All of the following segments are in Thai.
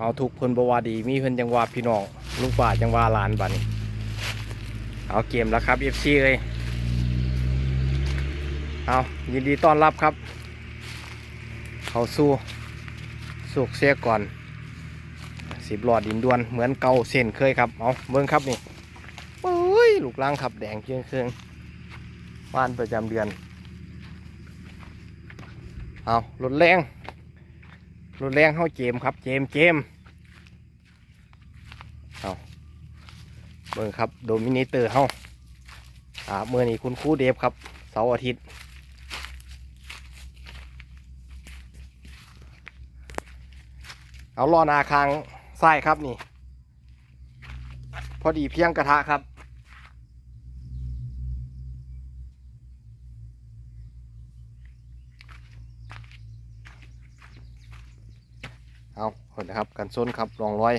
เอาทุกเพิ่นบวาดี มีเพิ่นจังว่าพี่น้องลูกป่าจังว่าหลานบัดนี้ เอาเกมแล้วครับ FC เลยเอายินดีต้อนรับครับ เขาสู่สุกเสียก่อน สิบหลอดดินดวนเหมือนเก่าเส้นเคยครับ เอาเบิ่งครับนี่โอ้ยลูกล่างขับแดงเคียงเครื่องบ้านประจำเดือน เอารถแรง รถแรงเข้าเจมครับ เจมเจมเอาเบิ่งครับ โดมินิเตอร์เฮาอ่าเมื่อนี้คุณครูเดฟครับ เสาร์อาทิตย์เอาล้อนาคางไส้ครับนี่ พอดีเพียงกระทะครับ เอาค นนะครับ กันส้นครับรองร้อย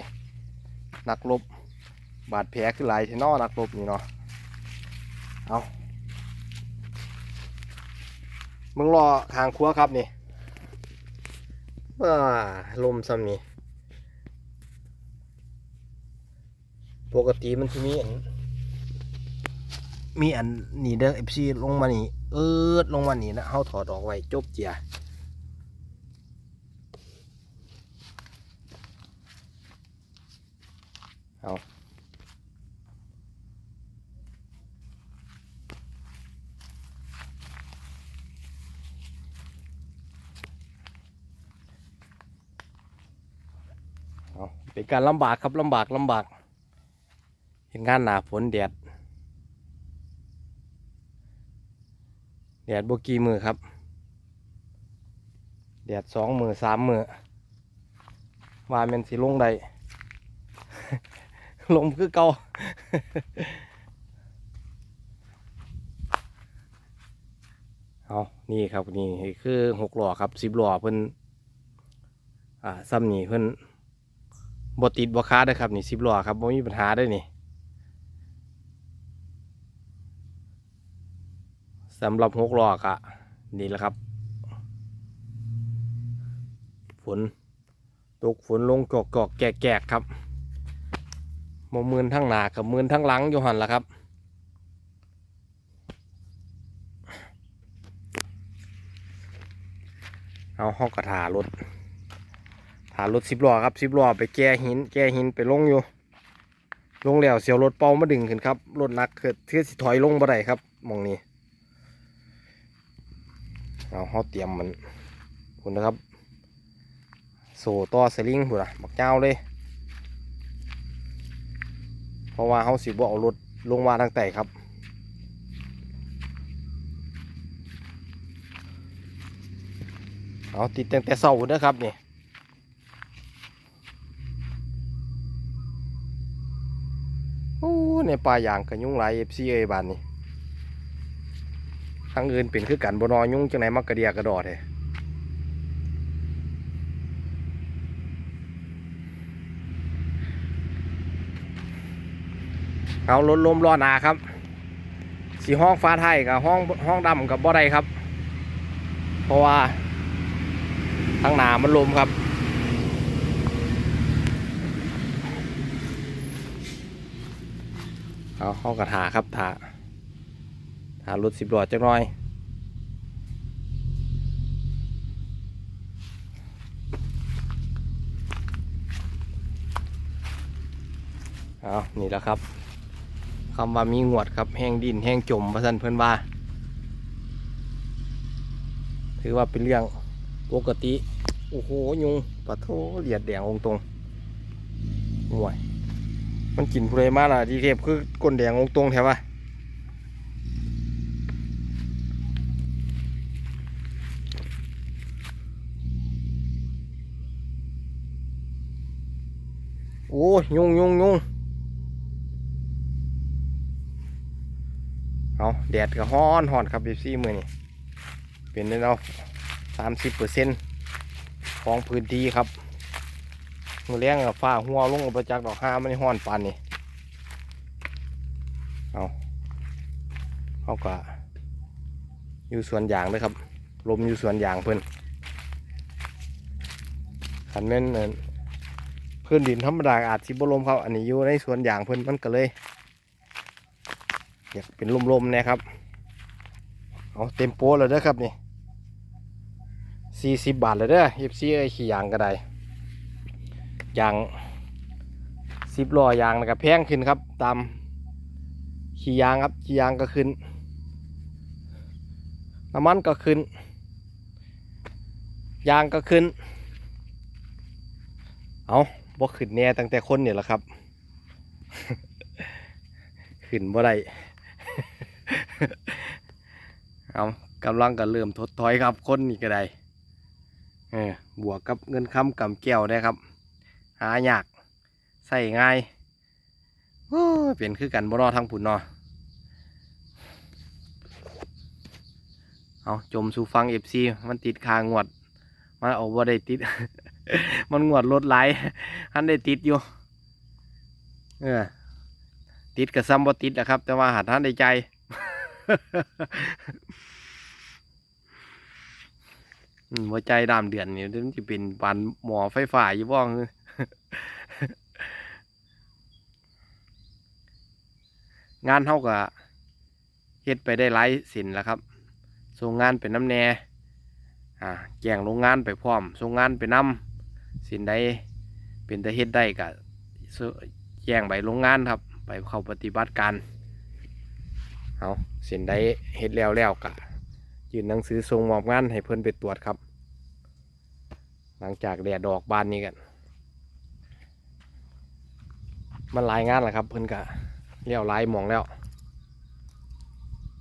นักรบบาดแผลคือหลายเทนอนักรบนี่เนาะเอามึงรอทางครัวครับนี่ว้าลมซ้ำนี่ปกติมันจะมีอันมีอันนี่เด้อเอฟซีลงมานี่เอิดลงมานี่นะเฮาถอดออกไว้จบเจีย เอาเอาเป็นการลำบากครับลำบากลำบาก เห็นงานหนาฝนแดดแดดบกีมือครับ แดดสองมือสามมือว่าแมันสิลงใด ลงคือเก่าเอานี่ครับนี่คือหกหล่อครับสิบหล่อเพิ่นอ่าซ้ำนี่เพิ่นบติดบคาเด้ครับนี่สิบหล่อครับบ่มีปัญหาเด้นี่สำหรับหกหล้อกอะนี่แหละครับ ฝนตกฝนลงกอกกอกแกกแกกครับ มมือนทั้งหนากับมือนทั้งหลังอยู่หันละครับ เอาห้องกระถารถถารถสิบล้อครับสิบล้อไปแก้หิน แก้หินไปลงอยู่ ลงแล้วเสียวรถเป่ามาดึงขึ้นครับรถนักเกิดเทือสิถอยลงบ่ได้ครับมองนี้เอาเขาเตรียมมันคุณนะครับ โซ่ต่อสลิงพุ่นอะบักเจ้าเลย ราะว่าเขาสิบ่เอารถลงมาทางใต้ครับ เอาติดตั้งแต่เสาเด้อครับนี่โอ้ในป่ายางกระยุงหลายเอฟซีเอบานนี่ทางอื่นเป็นคือกันบนอยุ่งจังไหนมักกระเดียกระดอดเลย เอาลดลมรอหนาครับ สีห้องฟ้าไทยกับห้องห้องดำกับบ่อใดครับ เพราะว่าทางหนามันลมครับเอาห้องกระถาครับถาหารถสิบล้อจักหน่อยเอานี่แหละครับ คำว่ามีงวดครับแห้งดินแห้งจมประสันเพื่อนว่า ถือว่าเป็นเรื่องปกติ โอ้โห ยุงปะโถเหลียดแดงองตรงห่วยมันกินผู้ใดมาล่ะดีเทพคือก้นแดงองตรงแถวว่าโอ้ยยุงยุงยุง เอาแดดก็ฮ้อนฮ้อนครับบีซี่มือนี่เป็นได้เอาสามสิบเปอร์เซ็นต์ของพื้นที่ครับมือแรงกับฟ้าหัวลงประจักษ์ดอกห้าไม่ได้ฮ้อนปานนี่เอาเขาก็อยู่สวนยางเลยครับ ลมอยู่สวนยางเพิ่นขันแม่นเพื้นดินธรรมดาอาจสิบลมครับ อันนี้อยู่ในสวนยางเพิ่นมันก็เลย อยากเป็นลมๆนะครับ เอาเต็มโป้แล้วเด้อครับนี่สี่สิบบาทเลยเด้อเอฟซีไอ้ขี่ยางก็ได้ยางสิบล้อยางนะครับแพงขึ้นครับ ตามขี่ยางครับขี่ยางก็ขึ้นน้ำมันก็ขึ้น ยางก็ขึ้น เอาบ่ขึ้นแน่ตั้งแต่คนเนี่ยแหละครับ ขึ้นบ่ได้ เอากำลังก็เริ่มทดถอยครับคนนี่ก็ได้เออบวกกับเงินคำกำแก้วได้ครับ หายากใส่ง่ายโอ้ยเป็นคือกันบ่นอทั้งผุนนอเอาจมสู่ฟังเอฟซีมันติดคางวดมันเอาบ่ได้ติด มันงวดรถไหลายอันได้ติดอยู่เออติดกับซ้ำบ่ติดนะครับ แต่ว่าหาท่านได้ใจ หัวใจดามเดือนนี่มันจะเป็นปานหมอไฟฟ้าอยู่บ้องงานเท่ากับเฮ็ดไปได้หลายสินแล้วครับส่งงานเป็นน้ำแน่อ่าแจงโรงงานไปพร้อมส่งงานไปน้ำสินใดเป็นแต่เฮ็ดได้กับแจงใบโรงงานครับ ไปเข้าปฏิบัติการ เอาสินใดเฮ็ดแล้วแล้วกะยื่นหนังสือส่งมอบงานให้เพิ่นไปตรวจครับ หลังจากแดดดอกบานนี้กัน มันหลายงานแหละครับ เพิ่นกะเลี้ยวลายมองแล้ว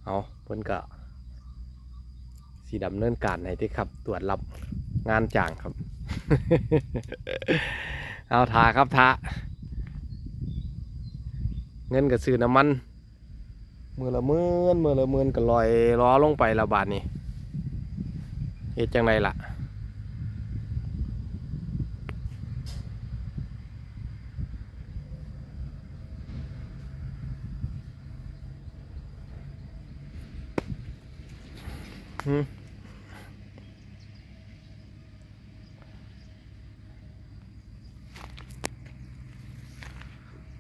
เอาเพิ่นกะสีดำเนินการให้ที่ครับ ตรวจรับงานจ้างครับ เอาทาครับทาเงินกับซื้อน้ำมัน มือละหมื่นมือละหมื่นก็ลอยล้อลงไปละบาทนี่เฮ็ดจังไดล่ะหืม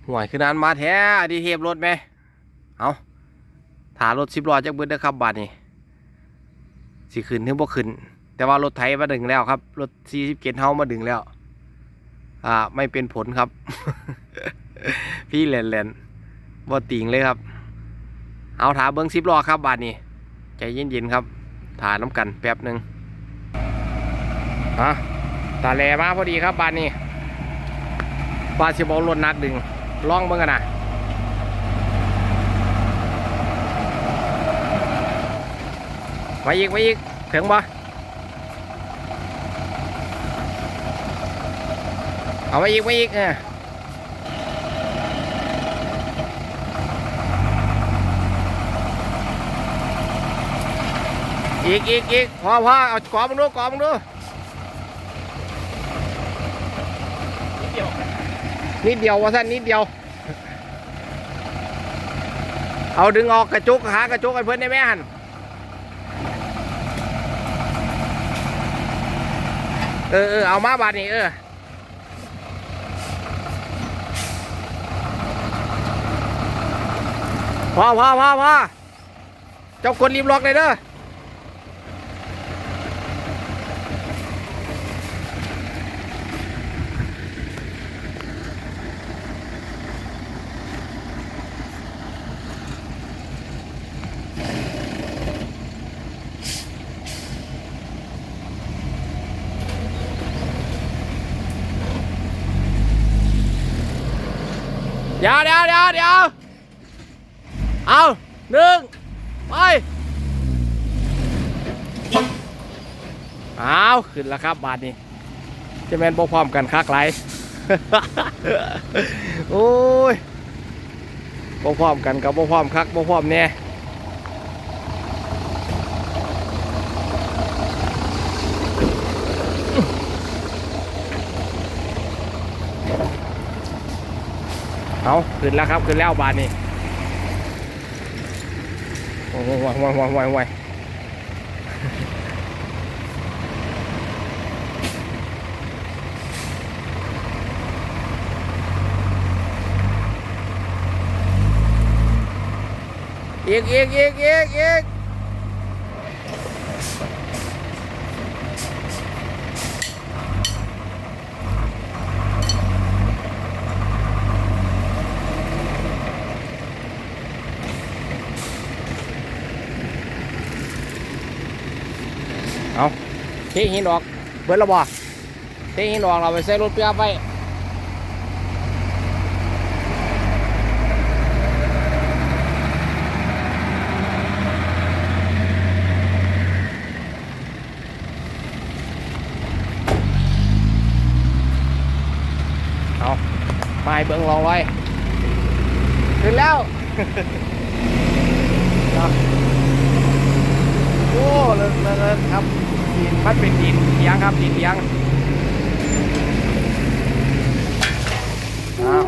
ห่วยคือนานมาแท้ดีเทพรถไหม เอา ถารถสิบล้อจักเบิดเด้อครับบาทนี่สิขึ้นถึงบ่ขึ้น แต่ว่ารถไถมาดึงแล้วครับ รถสี่สิบเจ็ดเฮามาดึงแล้ว อ่า ไม่เป็นผลครับ พี่แลนแลนบ่ติงเลยครับ เอาถาเบิ้งสิบล้อครับบาทนี่ใจเย็นๆครับถาน้ำกันแป๊บหนึ่งฮะตาแลมาพอดีครับบาทนี้บาสิบอลรถนักดึงลองเบิ่งกันนะ ไว้อีกไว้อีกถึงบ่เอาไว้อีกไว้อีกเอออีกอีกอีกพอพอเอากรอมึงดูกรอมึงดูนิดเดียวว่าสั้นนิดเดียว เอาดึงออกกระจุกหากระจุกกันเพื่อนได้ไหมฮัน เออเออเอามาบานนี้เออพอพอพอพอเจ้ากดรีบล็อกเลยเด้อ ดี๋ยวเดี๋ยวเดี๋ยวเดี๋ยวเอาหนึ่งไปเอาขึ้นแล้วครับบาทนี้จะแมนบกพร้อมกันคักไรโอ้ยบกพร้อมกันกับบกพร้อมคักบกพร้อมแน่ เอาขึ้นแล้วครับขึ้นแล้วบานนี้โอ้ยว้ยวายวายวายว้ยอีกอีกอีกอีกอีก เทหินออกเบิดและบ่เทหินออกเราไปใส่รถเปียบไว้เอาไปเบิ้งรองไว้ขึ้นแล้วโอ้เลิศเลิศครับ มันเป็นดินเลี้ยงครับดินเลี้ยงเอา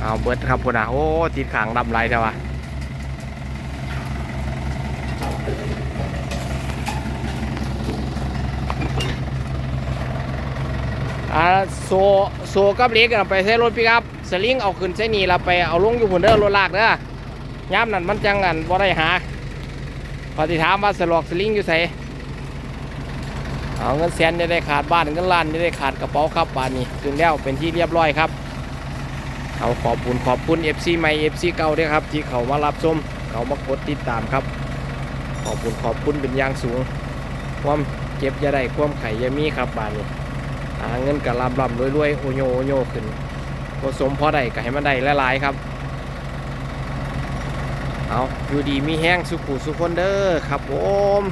เอาเบิดครับพุ่นอะโอ้ติดขางดำไรเด้อวะอ่าโซโซกับเล็กอะไปใช้รถปิกอัพสลิงเอาขึ้นใช้นี่เราไปเอาลงอยู่พุ่นเด้อรถลากเด้อย่ามนั่นมันจังกันบ่ได้หา พอที่ถามว่าสลอกสลิงอยู่ไสเอาเงินแสนจะได้ขาดบ้านเงินล้านจะได้ขาดกระเป๋าครับบ้านนี้ถึงแล้วเป็นที่เรียบร้อยครับ เอาขอบคุณขอบคุณ FC ใหม่ FC เก่าด้วยครับ ที่เขามารับชมเขามากดติดตามครับ ขอบคุณขอบคุณเป็นอย่างสูง ความเจ็บอย่าได้ความไข่ยามีครับบ้านนี้หาเงินกับลำลำรวยๆโอโยโอโยขึ้นผสมพอได้ก็ให้มันได้หลายๆครับ เอาอยู่ดีมีแห้งสุขุสุคนเด้อครับผม